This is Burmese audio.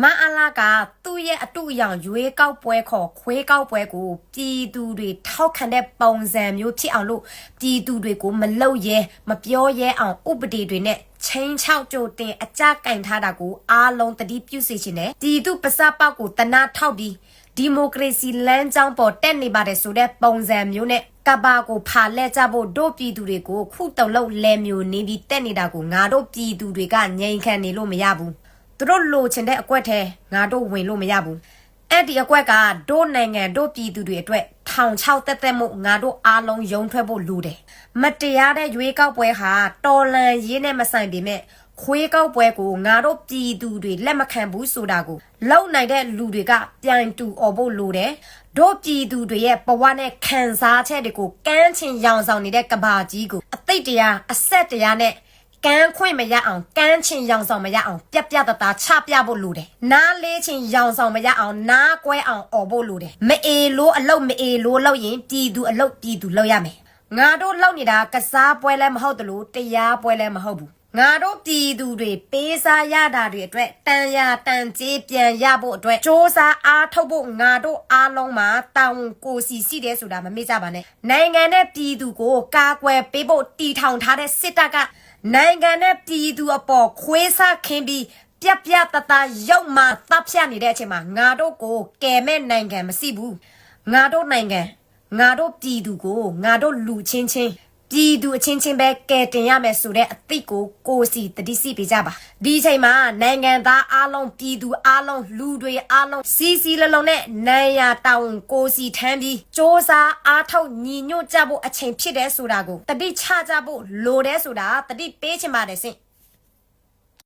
မအလာကသူ့ရဲ့အတူအယောင်ရွေးကောက်ပွဲခေါ်ခွေးကောက်ပွဲကိုပြည်သူတွေထောက်ခံတဲ့ပုံစံမျိုးဖြစ်အောင်လို့ပြည်သူတွေကိုမလုံရဲမပြောရဲအောင်ဥပဒေတွေနဲ့ချင်းချောက်ကြိုတင်အကြကင်ထားတာကိုအားလုံးတတိပြုစေချင်တယ်ပြည်သူပစပောက်ကိုတနာထောက်ပြီးဒီမိုကရေစီလမ်းကြောင်းပေါ်တက်နေပါတယ်ဆိုတဲ့ပုံစံမျိုးနဲ့ကဘာကိုဖာလဲကြဖို့တို့ပြည်သူတွေကိုခုတုံလုံးလဲမျိုးနေပြီးတက်နေတာကိုငါတို့ပြည်သူတွေကငြိမ်ခံနေလို့မရဘူး သူတို့လိုချင်တဲ့အကွက်ထဲငါတို့ဝင်လို့မရဘူးအဲ့ဒီအကွက်ကတို့နိုင်ငံတို့ပြည်သူတွေအတွက်ထောင်ချောက်တက်တက်မှုငါတို့အားလုံးယုံထွက်ဖို့လိုတယ်မတရားတဲ့ရွေးကောက်ပွဲဟာတော်လန်ရေးနဲ့မဆိုင်ပေမဲ့ခွေးကောက်ပွဲကိုငါတို့ပြည်သူတွေလက်မခံဘူးဆိုတာကိုလုံနိုင်တဲ့လူတွေကပြန်တူអော်ဖို့လိုတယ်တို့ပြည်သူတွေရဲ့ဘဝနဲ့ခံစားချက်တွေကိုကမ်းချင်ရောင်ဆောင်နေတဲ့ကဘာကြီးကိုအသိတရားအဆက်တရားနဲ့ ကန်းခွင့်မရအောင်ကန်းချင်ရောင်ဆောင်မရအောင်ပြက်ပြက်တသားချပြဖို့လိုတယ်။နားလေးချင်ရောင်ဆောင်မရအောင်နားကွဲအောင်អော်ဖို့လိုတယ်။မအေလို့အလုတ်မအေလို့လောက်ရင်ပြည်သူအလုတ်ပြည်သူလောက်ရမယ်။ငါတို့လောက်နေတာကစားပွဲလည်းမဟုတ်တလို့တရားပွဲလည်းမဟုတ်ဘူး။ငါတို့ပြည်သူတွေပေးစားရတာတွေအတွက်တန်ရာတန်ကြေးပြန်ရဖို့အတွက်စ조사အားထုတ်ဖို့ငါတို့အားလုံးမှာတာဝန်ကိုယ်စီစီတယ်ဆိုတာမမေ့ကြပါနဲ့နိုင်ငံနဲ့ပြည်သူကိုကာကွယ်ပေးဖို့တီထောင်ထားတဲ့စစ်တပ်က နိုင်ငံနဲ့ပြည်သူအပေါ်ခွေးစားခင်းပြီးပြက်ပြက်တတရုပ်မှတပ်ဖြတ်နေတဲ့အချိန်မှာငါတို့ကိုကယ်မဲ့နိုင်ငံမရှိဘူးငါတို့နိုင်ငံငါတို့ပြည်သူကိုငါတို့လူချင်းချင်း ပြည်သူအချင်းချင်းပဲကယ်တင်ရမယ်ဆိုတဲ့အသိကိုကိုယ်စီတတိစီပေးကြပါဒီအချိန်မှာနိုင်ငံသားအားလုံးပြည်သူအားလုံးလူတွေအားလုံးစီစီလလုံးနဲ့နိုင်ရတောင်းကိုယ်စီထမ်းပြီးစ조사အားထုတ်ညီညွတ်ကြဖို့အချိန်ဖြစ်တယ်ဆိုတာကိုတတိချကြဖို့လိုတယ်ဆိုတာတတိပေးချင်ပါတယ်စင်